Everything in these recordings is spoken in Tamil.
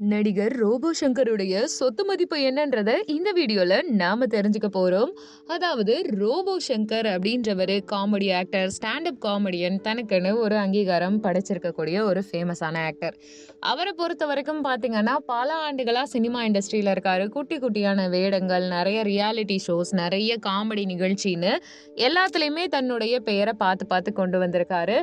நடிகர் ரோபோ சங்கருடைய சொத்து மதிப்பு என்னன்றத இந்த வீடியோல நாம தெரிஞ்சுக்க போறோம். அதாவது ரோபோ சங்கர் அப்படின்றவர் காமெடி ஆக்டர் ஸ்டாண்டப் காமெடியன் தனக்குன்னு ஒரு அங்கீகாரம் படைச்சிருக்கக்கூடிய ஒரு ஃபேமஸான ஆக்டர் அவரை பொறுத்த வரைக்கும் பார்த்தீங்கன்னா பல ஆண்டுகளாக சினிமா இண்டஸ்ட்ரியில் இருக்காரு. குட்டி குட்டியான வேடங்கள் நிறைய ரியாலிட்டி ஷோஸ் நிறைய காமெடி நிகழ்ச்சின்னு எல்லாத்துலேயுமே தன்னுடைய பெயரை பார்த்து பார்த்து கொண்டு வந்திருக்காரு.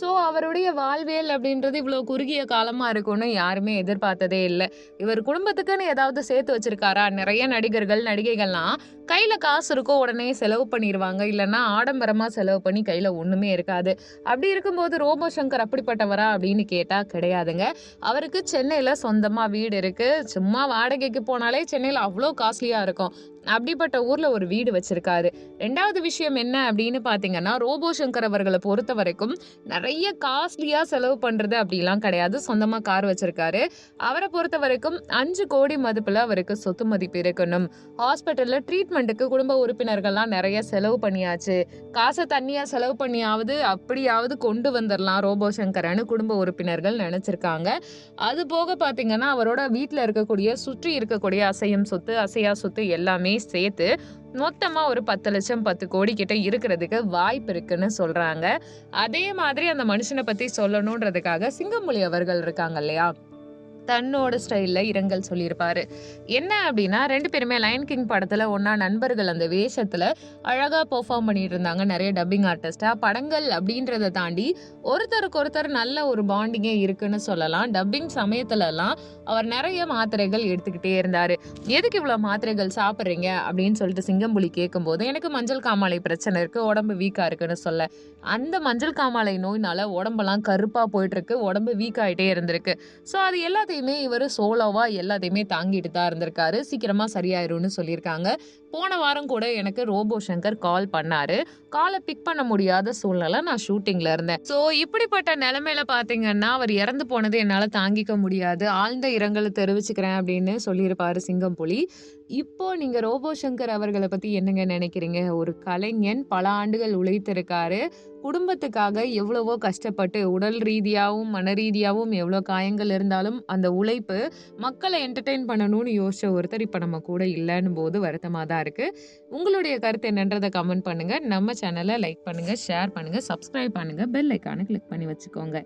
ஸோ அவருடைய வாழ்வியல் அப்படின்றது இவ்வளோ குறுகிய காலமாக இருக்கும்னு யாருமே எதிர்பார்த்ததே இல்லை. இவர் குடும்பத்துக்குன்னு ஏதாவது சேர்த்து வச்சிருக்காரா? நிறைய நடிகர்கள் நடிகைகள்லாம் கையில் காசு இருக்கோ உடனே செலவு பண்ணிடுவாங்க இல்லைன்னா ஆடம்பரமாக செலவு பண்ணி கையில் ஒன்றுமே இருக்காது. அப்படி இருக்கும்போது ரோபோ சங்கர் அப்படிப்பட்டவரா அப்படின்னு கேட்டால் கிடையாதுங்க. அவருக்கு சென்னையில் சொந்தமாக வீடு இருக்குது சும்மா வாடகைக்கு போனாலே சென்னையில் அவ்வளோ காஸ்ட்லியாக இருக்கும். அப்படிப்பட்ட ஊர்ல ஒரு வீடு வச்சிருக்காரு. ரெண்டாவது விஷயம் என்ன அப்படின்னு பாத்தீங்கன்னா ரோபோ சங்கர் அவர்களை பொறுத்த வரைக்கும் நிறைய காஸ்ட்லியா செலவு பண்றது அப்படிலாம் கிடையாது. சொந்தமா கார் வச்சிருக்காரு. அவரை பொறுத்த வரைக்கும் அஞ்சு கோடி மதிப்புல அவருக்கு சொத்து மதிப்பு இருக்கணும். ஹாஸ்பிட்டல்ல ட்ரீட்மெண்ட்டுக்கு குடும்ப உறுப்பினர்கள்லாம் நிறைய செலவு பண்ணியாச்சு. காசை தண்ணியா செலவு பண்ணியாவது அப்படியாவது கொண்டு வந்துடலாம் ரோபோ சங்கரன்னு குடும்ப உறுப்பினர்கள் நினைச்சிருக்காங்க. அது போக பாத்தீங்கன்னா அவரோட வீட்டில் இருக்கக்கூடிய சுற்றி இருக்கக்கூடிய அசையும் சொத்து அசையா சொத்து எல்லாமே சேர்த்து மொத்தமாக ஒரு பத்து லட்சம் பத்து கோடி கிட்ட இருக்கிறதுக்கு வாய்ப்பு இருக்குன்னு சொல்கிறாங்க அதே மாதிரி அந்த மனுஷனை பற்றி சொல்லணுன்றதுக்காக சிங்கமொழி அவர்கள் இருக்காங்க இல்லையா? தன்னோட ஸ்டைலில் இரங்கல் சொல்லியிருப்பாரு. என்ன அப்படின்னா ரெண்டு பேருமே லயன் கிங் படத்தில் ஒன்றா நண்பர்கள் அந்த வேஷத்தில் அழகாக பெர்ஃபார்ம் பண்ணிட்டு இருந்தாங்க நிறைய டப்பிங் ஆர்டிஸ்டாக படங்கள் அப்படின்றத தாண்டி ஒருத்தருக்கு ஒருத்தர் நல்ல ஒரு பாண்டிங்கே இருக்குன்னு சொல்லலாம். டப்பிங் சமயத்துலலாம் அவர் நிறைய மாத்திரைகள் எடுத்துக்கிட்டே இருந்தார். எதுக்கு இவ்வளோ மாத்திரைகள் சாப்பிட்றீங்க? அப்படின்னு சொல்லிட்டு சிங்கம்புலி கேட்கும்போது எனக்கு மஞ்சள் காமாலை பிரச்சனை இருக்குது உடம்பு வீக்காக இருக்குன்னு சொல்ல. அந்த மஞ்சள் காமாலை நோயினால உடம்பெல்லாம் கருப்பாக போயிட்டுருக்கு உடம்பு வீக் ஆகிட்டே இருந்திருக்கு. ஸோ அது எல்லாத்தையும் எல்லாத்தையுமே இவர் சோலோவாக எல்லாத்தையுமே தாங்கிட்டு தான் இருந்திருக்காரு. சீக்கிரமாக சரியாயிரும்னு சொல்லியிருக்காங்க. போன வாரம் கூட எனக்கு ரோபோ சங்கர் கால் பண்ணாரு. காலை பிக் பண்ண முடியாத சூழ்நிலை நான் ஷூட்டிங்ல இருந்தேன். ஸோ இப்படிப்பட்ட நிலைமையில பார்த்தீங்கன்னா அவர் இறந்து போனது என்னால் தாங்கிக்க முடியாது. ஆழ்ந்த இரங்கலை தெரிவிச்சுக்கிறேன் அப்படின்னு சொல்லியிருப்பாரு சிங்கம்புலி. இப்போ நீங்க ரோபோ சங்கர் அவர்களை பத்தி என்னங்க நினைக்கிறீங்க? ஒரு கலைஞன் பல ஆண்டுகள் உழைத்திருக்காரு. குடும்பத்துக்காக எவ்வளவோ கஷ்டப்பட்டு உடல் ரீதியாகவும் மன ரீதியாகவும் எவ்வளோ காயங்கள் இருந்தாலும் அந்த உழைப்பு மக்களை என்டர்டெயின் பண்ணணும்னு யோசிச்ச ஒருத்தர் இப்போ நம்ம கூட இல்லைன்னு போது வருத்தமாக தான் இருக்குது உங்களுடைய கருத்து என்னன்றதை கமெண்ட் பண்ணுங்கள் நம்ம சேனலை லைக் பண்ணுங்கள் ஷேர் பண்ணுங்கள் சப்ஸ்கிரைப் பண்ணுங்கள் பெல் ஐக்கானை கிளிக் பண்ணி வச்சுக்கோங்க.